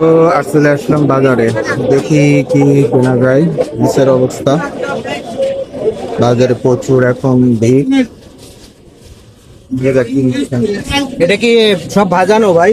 তো আর চলে আসলাম বাজারে। দেখি কি কেনা যায় নিচের অবস্থা। বাজারে প্রচুর এখন ভিড়। এটা কি সব ভাজানো ভাই?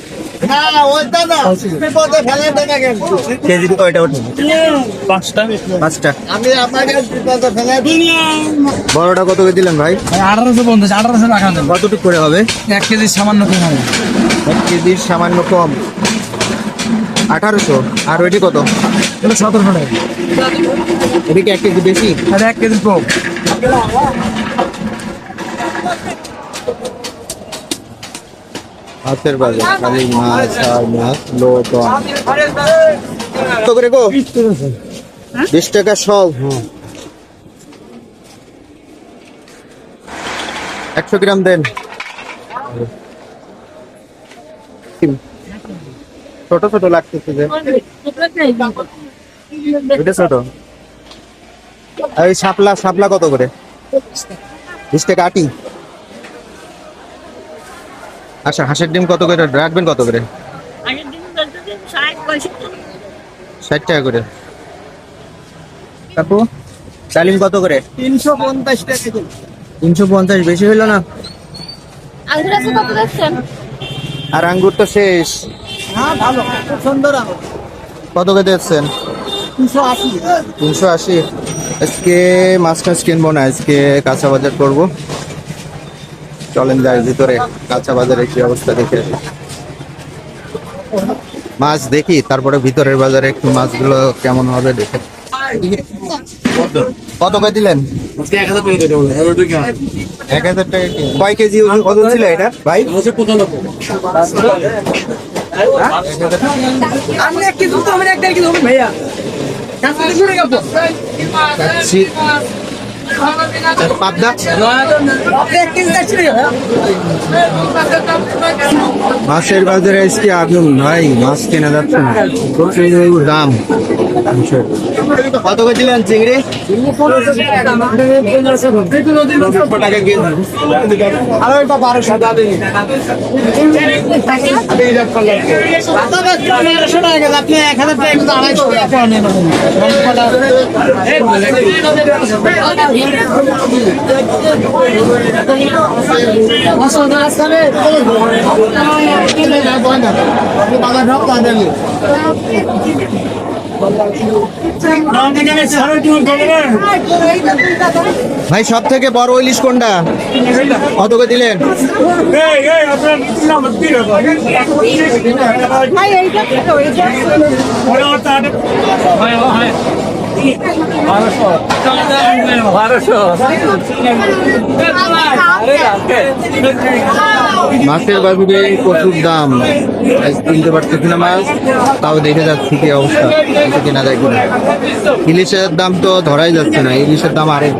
দিই। বড়টা কত করে দিলেন ভাই? আঠারোশো পঞ্চাশ আঠারোশো টাকা কতটুকু করে হবে? এক কেজি সামান্য কম হবে। এক কেজির সামান্য কম। আঠারোশো। আর ওইটি কত? সতেরোশো টাকা। এটি কি এক কেজি বেশি? আর এক কেজি কম। মাছের বাজার খালি মাছ আর মাছ লো কত করে গো বিশ টাকা সব একশো গ্রাম দেন। ছোট ছোট লাগতেছে যে। এটা ছোট। আর এই শাপলা শাপলা কত করে? বিশ টাকা আটি। আচ্ছা হাঁসের ডিম কত করে? রাখবেন কত করে? ষাট টাকা করে। কাকু ডালিম কত করে? তিনশো পঞ্চাশ টাকা তিনশো পঞ্চাশ বেশি হইল না? আর আঙ্গুর তো শেষ। হ্যাঁ কত করে দিচ্ছেন তিনশো আশি। তিনশো আশি। আজকে মাছ টাছ কিনবো না আজকে কাঁচা বাজার করব। চলেন যাই ভিতরে কাঁচা বাজারে কি অবস্থা দেখে মাছ দেখি তারপরে ভিতরের বাজারে একটু মাছগুলো কেমন হবে দেখে। কত করে দিলেন? এক হাজার টাকা কয় কেজি ওজন ছিল এটা ভাই? ভাইয়া। মাছের বাজারে আজকে আগুন ভাই মাছ কেনা যাচ্ছে না প্রচুর দাম। কত করে দিলেন চিংড়ি? আর বারোশো তেরোশো টাকা আপনি এক হাজার টাকা আড়াইশো টাকা বাজার ঢোক বাজার ভাই সব থেকে বড় ইলিশ কোনটা কত করে দিলেন মাছের বাজারে প্রচুর দাম। কিনতে পারতেছি না মাছ, তাও দেখে যাচ্ছি কি অবস্থা। কেনা যায় কিনা ইলিশের দাম তো ধরাই যাচ্ছে না, ইলিশের দাম আরেক।